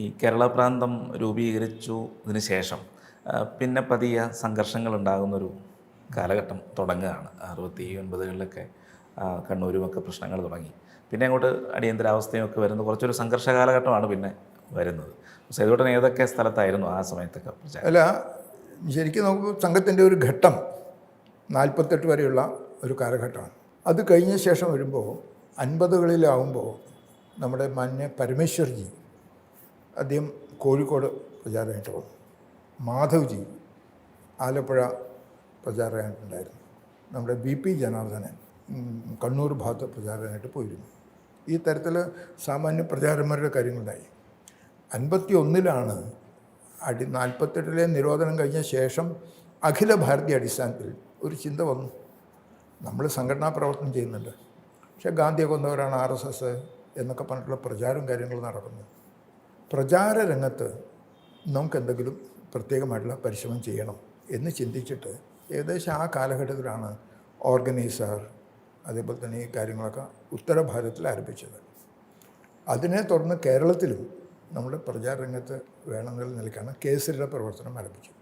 ഈ കേരള പ്രാന്തം രൂപീകരിച്ചു ഇതിന് ശേഷം പിന്നെ പതിയ സംഘർഷങ്ങൾ ഉണ്ടാകുന്നൊരു കാലഘട്ടം തുടങ്ങുകയാണ്. അറുപത്തി ഒൻപതുകളിലൊക്കെ കണ്ണൂരുമൊക്കെ പ്രശ്നങ്ങൾ തുടങ്ങി. പിന്നെ അങ്ങോട്ട് അടിയന്തരാവസ്ഥയും ഒക്കെ വരുന്ന. കുറച്ചൊരു സംഘർഷ കാലഘട്ടമാണ് പിന്നെ വരുന്നത്. സേതുട്ടൻ ഏതൊക്കെ സ്ഥലത്തായിരുന്നു ആ സമയത്തൊക്കെ അല്ല ശരിക്കും നമുക്ക് സംഘത്തിന്റെ ഒരു ഘട്ടം നാൽപ്പത്തെട്ട് വരെയുള്ള ഒരു കാലഘട്ടമാണ്. അത് കഴിഞ്ഞ ശേഷം വരുമ്പോൾ അൻപതുകളിലാവുമ്പോൾ നമ്മുടെ മാന്യ പരമേശ്വർജി അദ്ദേഹം കോഴിക്കോട് പ്രചാരമായിട്ട് വന്നു. മാധവ്ജി ആലപ്പുഴ പ്രചാരമായിട്ടുണ്ടായിരുന്നു നമ്മുടെ ബി പി ജനാർദ്ദനൻ കണ്ണൂർ ഭാഗത്ത് പ്രചാരമായിട്ട് പോയിരുന്നു. ഈ തരത്തിൽ സാമാന്യ പ്രചാരന്മാരുടെ കാര്യങ്ങളുണ്ടായി. അൻപത്തി ഒന്നിലാണ് അടി നാൽപ്പത്തെട്ടിലെ നിരോധനം കഴിഞ്ഞ ശേഷം അഖില ഭാരതീയ അടിസ്ഥാനത്തിൽ ഒരു ചിന്ത വന്നു. നമ്മൾ സംഘടനാ പ്രവർത്തനം ചെയ്യുന്നുണ്ട്. പക്ഷേ ഗാന്ധിയെ കൊന്നവരാണ് ആർ എസ് എസ് എന്നൊക്കെ പറഞ്ഞിട്ടുള്ള പ്രചാരവും കാര്യങ്ങൾ നടക്കുന്നത്. പ്രചാര രംഗത്ത് നമുക്ക് എന്തെങ്കിലും പ്രത്യേകമായിട്ടുള്ള പരിശ്രമം ചെയ്യണം എന്ന് ചിന്തിച്ചിട്ട് ഏകദേശം ആ കാലഘട്ടത്തിലാണ് ഓർഗനൈസർ അതേപോലെ തന്നെ ഈ കാര്യങ്ങളൊക്കെ ഉത്തര ഭാരതത്തിൽ ആരംഭിച്ചത്. അതിനെ തുടർന്ന് കേരളത്തിലും നമ്മുടെ പ്രചാര രംഗത്ത് വേണമെന്നുള്ള നിലയ്ക്കാണ് കേസരിയുടെ പ്രവർത്തനം ആരംഭിച്ചത്.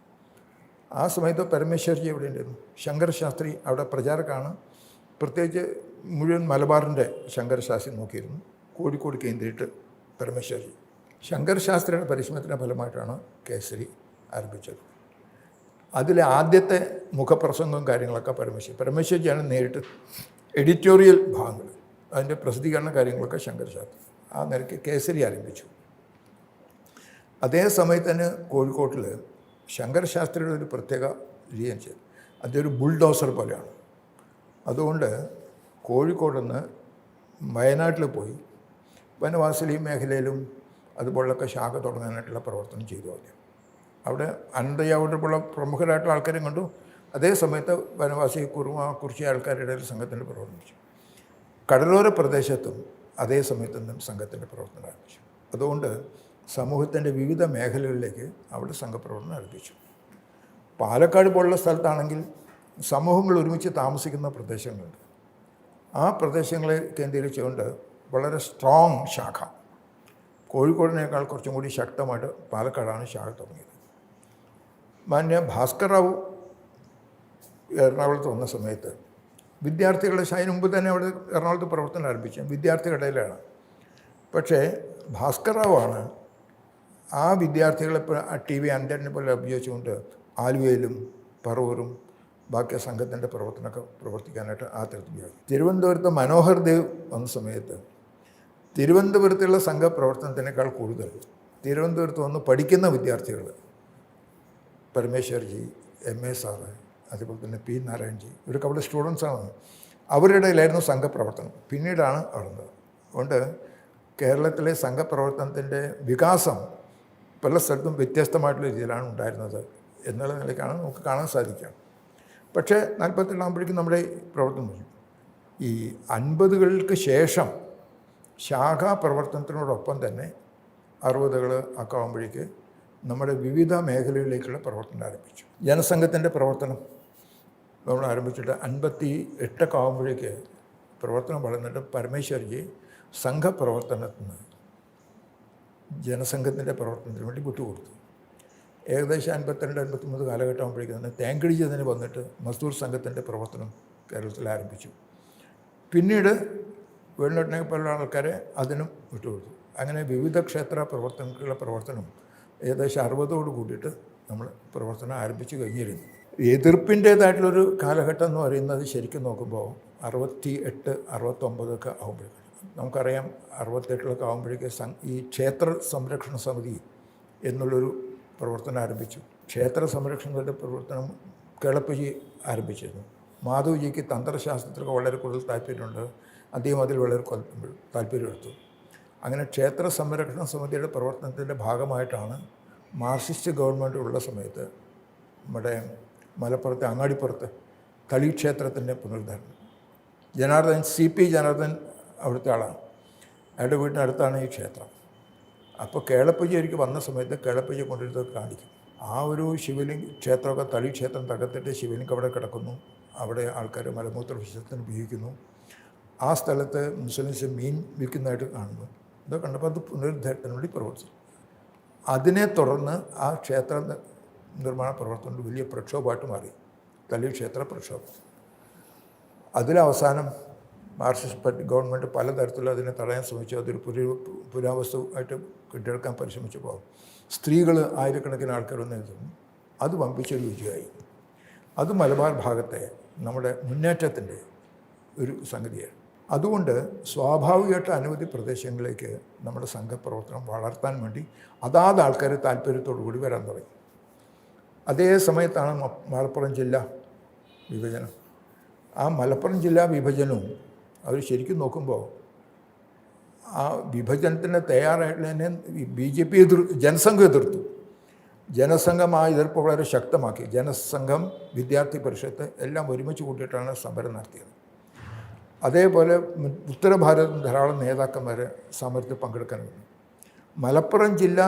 ആ സമയത്ത് പരമേശ്വരജി എവിടെ ഉണ്ടായിരുന്നു? ശങ്കരശാസ്ത്രി അവിടെ പ്രചാരക്കാണ്. പ്രത്യേകിച്ച് മുഴുവൻ മലബാറിന്റെ ശങ്കർ ശാസ്ത്രി നോക്കിയിരുന്നു. കോഴിക്കോട് കേന്ദ്രീട്ട് പരമേശ്വർജി. ശങ്കർ ശാസ്ത്രിയുടെ പരിശ്രമത്തിന്റെ ഫലമായിട്ടാണ് കേസരി ആരംഭിച്ചത്. അതിലെ ആദ്യത്തെ മുഖപ്രസംഗവും കാര്യങ്ങളൊക്കെ പരമേശ്വരി പരമേശ്വരിയാണ് നേരിട്ട് എഡിറ്റോറിയൽ ഭാഗങ്ങൾ അതിന്റെ പ്രസിദ്ധീകരണ കാര്യങ്ങളൊക്കെ ശങ്കർ ശാസ്ത്രി ആ നിലയ്ക്ക് കേസരി ആരംഭിച്ചു. അതേ തന്നെ കോഴിക്കോട്ടിൽ ശങ്കർ ശാസ്ത്രിയുടെ ഒരു പ്രത്യേക രീതി ചെയ്തു. അതൊരു ബുൾഡോസർ പോലെയാണ്. അതുകൊണ്ട് കോഴിക്കോട് നിന്ന് വയനാട്ടിൽ പോയി വനവാസലി മേഖലയിലും അതുപോലൊക്കെ ശാഖ തുടങ്ങാനായിട്ടുള്ള പ്രവർത്തനം ചെയ്തു ആദ്യം അവിടെ അനന്തയാവോട്ടുള്ള പ്രമുഖരായിട്ടുള്ള ആൾക്കാരും കണ്ടു. അതേ സമയത്ത് വനവാസി കുറുമ കുറിച്ചി ആൾക്കാരുടെ ഇടയിൽ സംഘത്തിന്റെ പ്രവർത്തിച്ചു കടലോര പ്രദേശത്തും അതേ സമയത്ത് നിന്നും സംഘത്തിന്റെ പ്രവർത്തനം ആരംഭിച്ചു. അതുകൊണ്ട് സമൂഹത്തിന്റെ വിവിധ മേഖലകളിലേക്ക് അവിടെ സംഘപ്രവർത്തനം ആരംഭിച്ചു. പാലക്കാട് പോലുള്ള സ്ഥലത്താണെങ്കിൽ സമൂഹങ്ങൾ ഒരുമിച്ച് താമസിക്കുന്ന പ്രദേശങ്ങളുണ്ട്. ആ പ്രദേശങ്ങളെ കേന്ദ്രീകരിച്ചുകൊണ്ട് വളരെ സ്ട്രോങ് ശാഖ. കോഴിക്കോടിനേക്കാൾ കുറച്ചും കൂടി ശക്തമായിട്ട് പാലക്കാടാണ് ശാഖ തുടങ്ങിയത്. മാന്യ ഭാസ്കർ റാവു എറണാകുളത്ത് വന്ന സമയത്ത് വിദ്യാർത്ഥികളുടെ അതിന് മുമ്പ് തന്നെ അവിടെ എറണാകുളത്ത് പ്രവർത്തനം ആരംഭിച്ചു വിദ്യാർത്ഥികളുടെ ഇടയിലാണ്. പക്ഷേ ഭാസ്കർ റാവുവാണ് ആ വിദ്യാർത്ഥികളെ ടി വി അൻഡനെ പോലെ ഉപയോഗിച്ചുകൊണ്ട് ആലുവയിലും പറവൂരും ബാക്കി സംഘത്തിന്റെ പ്രവർത്തനമൊക്കെ പ്രവർത്തിക്കാനായിട്ട് ആ തരത്തിൽ തിരുവനന്തപുരത്ത് മനോഹർ ദേവ് വന്ന സമയത്ത് തിരുവനന്തപുരത്തുള്ള സംഘപ്രവർത്തനത്തിനേക്കാൾ കൂടുതൽ. തിരുവനന്തപുരത്ത് വന്ന് പഠിക്കുന്ന വിദ്യാർത്ഥികൾ പരമേശ്വർജി എം എ സാറ് അതുപോലെ തന്നെ പി നാരായൺജി ഇവരൊക്കെ അവിടെ സ്റ്റുഡൻസാണ് അവരുടെ ഇടയിലായിരുന്നു സംഘപ്രവർത്തനം. പിന്നീടാണ് വളർന്നത് അതുകൊണ്ട് കേരളത്തിലെ സംഘപ്രവർത്തനത്തിന്റെ വികാസം പല സ്ഥലത്തും വ്യത്യസ്തമായിട്ടുള്ള രീതിയിലാണ് ഉണ്ടായിരുന്നത് എന്നുള്ള നിലയ്ക്കാണ് നമുക്ക് കാണാൻ സാധിക്കുക. പക്ഷേ നാൽപ്പത്തെട്ടാകുമ്പോഴേക്കും നമ്മുടെ പ്രവർത്തനം ഈ അൻപതുകൾക്ക് ശേഷം ശാഖാ പ്രവർത്തനത്തിനോടൊപ്പം തന്നെ അറുപതുകൾ ഒക്കെ ആകുമ്പോഴേക്ക് നമ്മുടെ വിവിധ മേഖലകളിലേക്കുള്ള പ്രവർത്തനം ആരംഭിച്ചു. ജനസംഘത്തിന്റെ പ്രവർത്തനം നമ്മൾ ആരംഭിച്ചിട്ട് അൻപത്തി എട്ടൊക്കെ ആകുമ്പോഴേക്ക് പ്രവർത്തനം വളർന്നിട്ട് പരമേശ്വർജി സംഘപ്രവർത്തനത്തിന് ജനസംഘത്തിന്റെ പ്രവർത്തനത്തിന് വേണ്ടി വിട്ടുകൊടുത്തു. ഏകദേശം അൻപത്തിരണ്ട് അൻപത്തിമൂന്ന് കാലഘട്ടം ആകുമ്പോഴേക്കും തന്നെ തേങ്കടിച്ചതിന് വന്നിട്ട് മസ്ദൂർ സംഘത്തിന്റെ പ്രവർത്തനം കേരളത്തിൽ ആരംഭിച്ചു. പിന്നീട് വേണുട്ടിനെ പോലുള്ള ആൾക്കാരെ അതിനും വിട്ടുകൊടുത്തു. അങ്ങനെ വിവിധ ക്ഷേത്ര പ്രവർത്തനങ്ങളുടെ പ്രവർത്തനം ഏകദേശം അറുപതോട് കൂടിയിട്ട് നമ്മൾ പ്രവർത്തനം ആരംഭിച്ചു കഴിഞ്ഞിരുന്നു. എതിർപ്പിന്റേതായിട്ടുള്ളൊരു കാലഘട്ടം എന്ന് പറയുന്നത് ശരിക്കും നോക്കുമ്പോൾ അറുപത്തി എട്ട് അറുപത്തൊമ്പതൊക്കെ ആകുമ്പോഴേക്കും നമുക്കറിയാം അറുപത്തെട്ടിലൊക്കെ ആകുമ്പോഴേക്ക് ഈ ക്ഷേത്ര സംരക്ഷണ സമിതി എന്നുള്ളൊരു പ്രവർത്തനം ആരംഭിച്ചു. ക്ഷേത്ര സംരക്ഷണത്തിന്റെ പ്രവർത്തനം കേളപ്പജി ആരംഭിച്ചിരുന്നു. മാധവജിക്ക് തന്ത്രശാസ്ത്രത്തിലൊക്കെ വളരെ കൂടുതൽ താല്പര്യമുണ്ട്. അദ്ദേഹം അതിൽ വളരെ താല്പര്യമെടുത്തു. അങ്ങനെ ക്ഷേത്ര സംരക്ഷണ സമിതിയുടെ പ്രവർത്തനത്തിന്റെ ഭാഗമായിട്ടാണ് മാർക്സിസ്റ്റ് ഗവൺമെന്റ് ഉള്ള സമയത്ത് നമ്മുടെ മലപ്പുറത്തെ അങ്ങാടിപ്പുറത്ത് തളി ക്ഷേത്രത്തിന്റെ പുനരുദ്ധാരണം. ജനാർദ്ദൻ സി പി ജനാർദ്ദൻ അവിടുത്തെ ആളാണ്. അയാളുടെ വീടിനടുത്താണ് ഈ ക്ഷേത്രം. അപ്പോൾ കേളപ്പജിക്ക് വന്ന സമയത്ത് കേളപ്പജി കൊണ്ടിരുന്നത് കാണിക്കും. ആ ഒരു ശിവലിംഗ ക്ഷേത്രമൊക്കെ തളി ക്ഷേത്രം തകർത്തിട്ട് ശിവലിംഗം അവിടെ കിടക്കുന്നു. അവിടെ ആൾക്കാർ മലമൂത്ര വിശേഷത്തിന് ഉപയോഗിക്കുന്നു. ആ സ്ഥലത്ത് മുസ്ലിംസ് മീൻ വിൽക്കുന്നതായിട്ട് കാണുന്നു. ഇതൊക്കെ കണ്ടപ്പോൾ അത് പുനരുദ്ധാരത്തിന് വേണ്ടി പ്രവർത്തിച്ചു. അതിനെ തുടർന്ന് ആ ക്ഷേത്ര നിർമ്മാണ പ്രവർത്തനം വലിയ പ്രക്ഷോഭമായിട്ട് മാറി. തല്ലി ക്ഷേത്ര പ്രക്ഷോഭം. അതിലവസാനം മാർക്സിസ്റ്റ് ഗവൺമെന്റ് പലതരത്തിലും അതിനെ തടയാൻ ശ്രമിച്ചു. അതൊരു പുര പുരാവസ്തു ആയിട്ട് കെട്ടിയെടുക്കാൻ പരിശ്രമിച്ചപ്പോൾ സ്ത്രീകൾ ആയിരക്കണക്കിന് ആൾക്കാർ വന്നിരുന്നു അത് വമ്പിച്ചൊരു വിജയമായി. അത് മലബാർ ഭാഗത്തെ നമ്മുടെ മുന്നേറ്റത്തിന്റെ ഒരു സംഗതിയാണ്. അതുകൊണ്ട് സ്വാഭാവികമായിട്ട് അനവധി പ്രദേശങ്ങളിലേക്ക് നമ്മുടെ സംഘപ്രവർത്തനം വളർത്താൻ വേണ്ടി അതാത് ആൾക്കാർ താല്പര്യത്തോടു കൂടി വരാൻ തുടങ്ങി. അതേ സമയത്താണ് മലപ്പുറം ജില്ല വിഭജനം. ആ മലപ്പുറം ജില്ലാ വിഭജനവും അവർ ശരിക്കും നോക്കുമ്പോൾ ആ വിഭജനത്തിന് തയ്യാറായിട്ടുള്ളതിനെ ബി ജെ പി എതിർ ജനസംഘം എതിർത്തു. ജനസംഘം ആ എതിർപ്പ് വളരെ ശക്തമാക്കി. ജനസംഘം വിദ്യാർത്ഥി പരിഷത്ത് എല്ലാം ഒരുമിച്ച് കൂട്ടിയിട്ടാണ് സമരം നടത്തിയത്. അതേപോലെ ഉത്തര ഭാരതത്തിൽ ധാരാളം നേതാക്കന്മാർ സമരത്തിൽ പങ്കെടുക്കാൻ വന്നു. മലപ്പുറം ജില്ല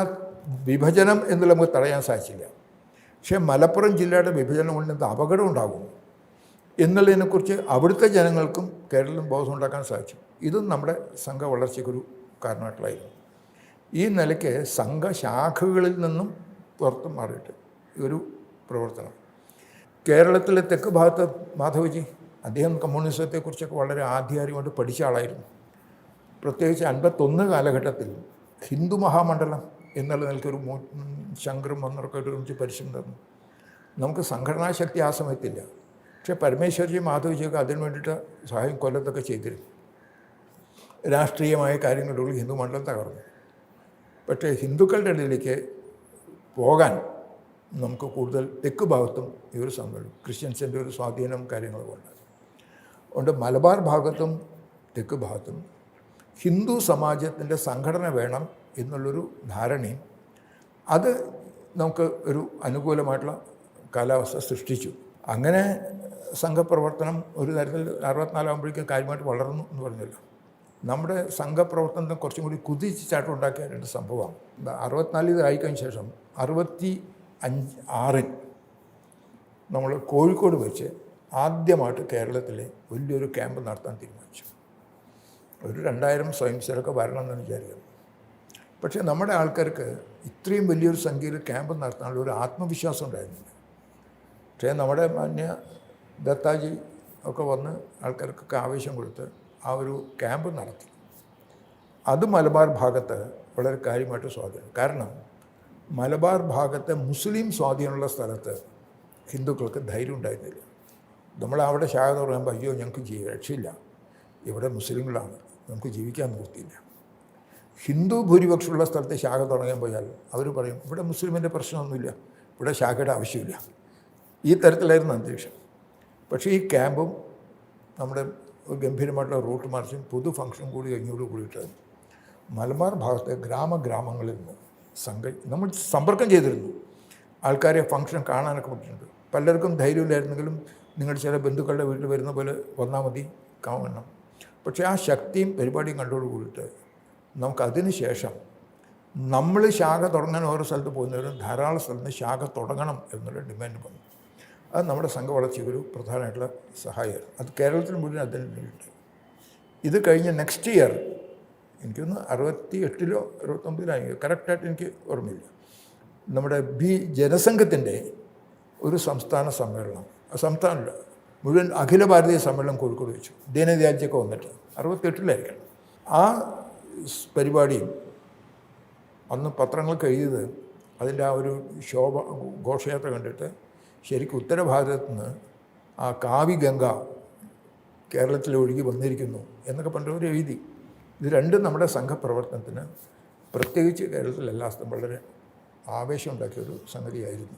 വിഭജനം എന്നുള്ള നമുക്ക് തടയാൻ സാധിച്ചില്ല. പക്ഷേ മലപ്പുറം ജില്ലയുടെ വിഭജനം കൊണ്ട് എന്ത് അപകടം ഉണ്ടാകും എന്നുള്ളതിനെക്കുറിച്ച് അവിടുത്തെ ജനങ്ങൾക്കും കേരളം ബോധം ഉണ്ടാക്കാൻ സാധിച്ചു. ഇതും നമ്മുടെ സംഘ വളർച്ചയ്ക്കൊരു കാരണമായിട്ടുള്ളതായിരുന്നു. ഈ നിലയ്ക്ക് സംഘശാഖകളിൽ നിന്നും പുറത്ത് മാറിയിട്ട്. ഒരു പ്രവർത്തനം കേരളത്തിലെ തെക്ക് ഭാഗത്ത് മാധവജി അദ്ദേഹം കമ്മ്യൂണിസത്തെക്കുറിച്ചൊക്കെ വളരെ ആധികാരികമായിട്ട് പഠിച്ച ആളായിരുന്നു. പ്രത്യേകിച്ച് അൻപത്തൊന്ന് കാലഘട്ടത്തിൽ ഹിന്ദു മഹാമണ്ഡലം എന്നുള്ള നിലയ്ക്കൊരു മോ ശങ്കറും വന്നൊക്കെ ഒരുമിച്ച് പരിശ്രമം തന്നു. നമുക്ക് സംഘടനാ ശക്തി ആ സമയത്തില്ല. പക്ഷേ പരമേശ്വർജി മാധവജിയൊക്കെ അതിന് വേണ്ടിയിട്ട് സഹായം കൊല്ലത്തൊക്കെ ചെയ്തിരുന്നു. രാഷ്ട്രീയമായ കാര്യങ്ങളിലുള്ള ഹിന്ദു മണ്ഡലം തകർന്നു. പക്ഷേ ഹിന്ദുക്കളുടെ ഇടയിലേക്ക് പോകാൻ നമുക്ക് കൂടുതൽ തെക്ക് ഭാഗത്തും ഈ ഒരു സംഭവം ക്രിസ്ത്യൻസിന്റെ ഒരു സ്വാധീനം കാര്യങ്ങളും ഉണ്ട് അതുകൊണ്ട് മലബാർ ഭാഗത്തും തെക്ക് ഭാഗത്തും ഹിന്ദു സമാജത്തിന്റെ സംഘടന വേണം എന്നുള്ളൊരു ധാരണയും അത് നമുക്ക് ഒരു അനുകൂലമായിട്ടുള്ള കാലാവസ്ഥ സൃഷ്ടിച്ചു. അങ്ങനെ സംഘപ്രവർത്തനം ഒരു തരത്തിൽ അറുപത്തിനാലാകുമ്പോഴേക്കും കാര്യമായിട്ട് വളർന്നു എന്ന് പറഞ്ഞല്ലോ. നമ്മുടെ സംഘപ്രവർത്തനത്തെ കുറച്ചും കൂടി കുതിച്ച് ചാട്ടം ഉണ്ടാക്കിയ രണ്ട് സംഭവമാണ്. അറുപത്തിനാലിൽ ആയിക്കഴിഞ്ഞ ശേഷം അറുപത്തി അഞ്ച് ആറിൽ നമ്മൾ കോഴിക്കോട് വെച്ച് ആദ്യമായിട്ട് കേരളത്തിലെ വലിയൊരു ക്യാമ്പ് നടത്താൻ തീരുമാനിച്ചു. ഒരു രണ്ടായിരം സ്വയംസേവകരൊക്കെ വരണം എന്ന് വിചാരിക്കുന്നു. പക്ഷേ നമ്മുടെ ആൾക്കാർക്ക് ഇത്രയും വലിയൊരു സംഖ്യയിൽ ക്യാമ്പ് നടത്താനുള്ള ഒരു ആത്മവിശ്വാസം ഉണ്ടായിരുന്നില്ല. പക്ഷേ നമ്മുടെ മാന്യ ദത്താജി ഒക്കെ വന്ന് ആൾക്കാർക്കൊക്കെ ആവേശം കൊടുത്ത് ആ ഒരു ക്യാമ്പ് നടത്തി. അത് മലബാർ ഭാഗത്ത് വളരെ കാര്യമായിട്ട് സ്വാധീനം. കാരണം മലബാർ ഭാഗത്തെ മുസ്ലിം സ്വാധീനമുള്ള സ്ഥലത്ത് ഹിന്ദുക്കൾക്ക് ധൈര്യം ഉണ്ടായിരുന്നില്ല. നമ്മൾ അവിടെ ശാഖ തുടങ്ങുമ്പോൾ അയ്യോ ഞങ്ങൾക്ക് ജീ രക്ഷയില്ല. ഇവിടെ മുസ്ലിങ്ങളാണ്. നമുക്ക് ജീവിക്കാൻ നിർത്തിയില്ല ഹിന്ദു ഭൂരിപക്ഷമുള്ള സ്ഥലത്ത് ശാഖ തുടങ്ങാൻ പോയാൽ അവർ പറയും ഇവിടെ മുസ്ലിമിന്റെ പ്രശ്നമൊന്നുമില്ല. ഇവിടെ ശാഖയുടെ ആവശ്യമില്ല. ഈ തരത്തിലായിരുന്നു അന്തരീക്ഷം. പക്ഷേ ഈ ക്യാമ്പും നമ്മുടെ ഗംഭീരമായിട്ടുള്ള റൂട്ട് മാർച്ചും പൊതു ഫംഗ്ഷനും കൂടി കഴിഞ്ഞോട് കൂടിയിട്ട് മലബാർ ഭാഗത്തെ ഗ്രാമഗ്രാമങ്ങളിൽ നിന്ന് സംഘ നമ്മൾ സമ്പർക്കം ചെയ്തിരുന്നു. ആൾക്കാരെ ഫംഗ്ഷൻ കാണാനൊക്കെ പറ്റിയിട്ടുണ്ട്. പലർക്കും ധൈര്യമില്ലായിരുന്നെങ്കിലും നിങ്ങൾ ചില ബന്ധുക്കളുടെ വീട്ടിൽ വരുന്ന പോലെ വന്നാൽ മതി കാണണം. പക്ഷേ ആ ശക്തിയും പരിപാടിയും കണ്ടോട് കൂടിയിട്ട് നമുക്കതിന് ശേഷം നമ്മൾ ശാഖ തുടങ്ങാൻ ഓരോ സ്ഥലത്ത് പോകുന്നവരും ധാരാളം സ്ഥലത്ത് ശാഖ തുടങ്ങണം എന്നുള്ള ഡിമാൻഡ് വന്നു. അത് നമ്മുടെ സംഘ വളർച്ചയ്ക്കൊരു പ്രധാനമായിട്ടുള്ള സഹായമായിരുന്നു. അത് കേരളത്തിന് മുഴുവൻ അതിനുണ്ട് ഇത് കഴിഞ്ഞ് നെക്സ്റ്റ് ഇയർ എനിക്കൊന്ന് അറുപത്തി എട്ടിലോ അറുപത്തൊമ്പതിലായി കറക്റ്റായിട്ട് എനിക്ക് ഓർമ്മയില്ല. നമ്മുടെ ബി ജനസംഘത്തിന്റെ ഒരു സംസ്ഥാന സമ്മേളനം. ആ സംസ്ഥാനമില്ല മുഴുവൻ അഖില ഭാരതീയ സമ്മേളനം കോഴിക്കോട് വെച്ചു. ദീനദയാലിച്ചൊക്കെ വന്നിട്ട്. അറുപത്തെട്ടിലായിരിക്കണം ആ പരിപാടിയും അന്ന് പത്രങ്ങൾക്ക് എഴുതിയത് അതിന്റെ ആ ഒരു ശോഭ ഘോഷയാത്ര കണ്ടിട്ട് ശരിക്കും ഉത്തരഭാരതത്തിൽ നിന്ന് ആ കാവി ഗംഗ കേരളത്തിൽ ഒഴുകി വന്നിരിക്കുന്നു എന്നൊക്കെ പറഞ്ഞവർ എഴുതി. ഇത് രണ്ടും നമ്മുടെ സംഘപ്രവർത്തനത്തിന് പ്രത്യേകിച്ച് കേരളത്തിൽ എല്ലാ സ്ഥലത്തും വളരെ ആവേശമുണ്ടാക്കിയ ഒരു സംഗതിയായിരുന്നു.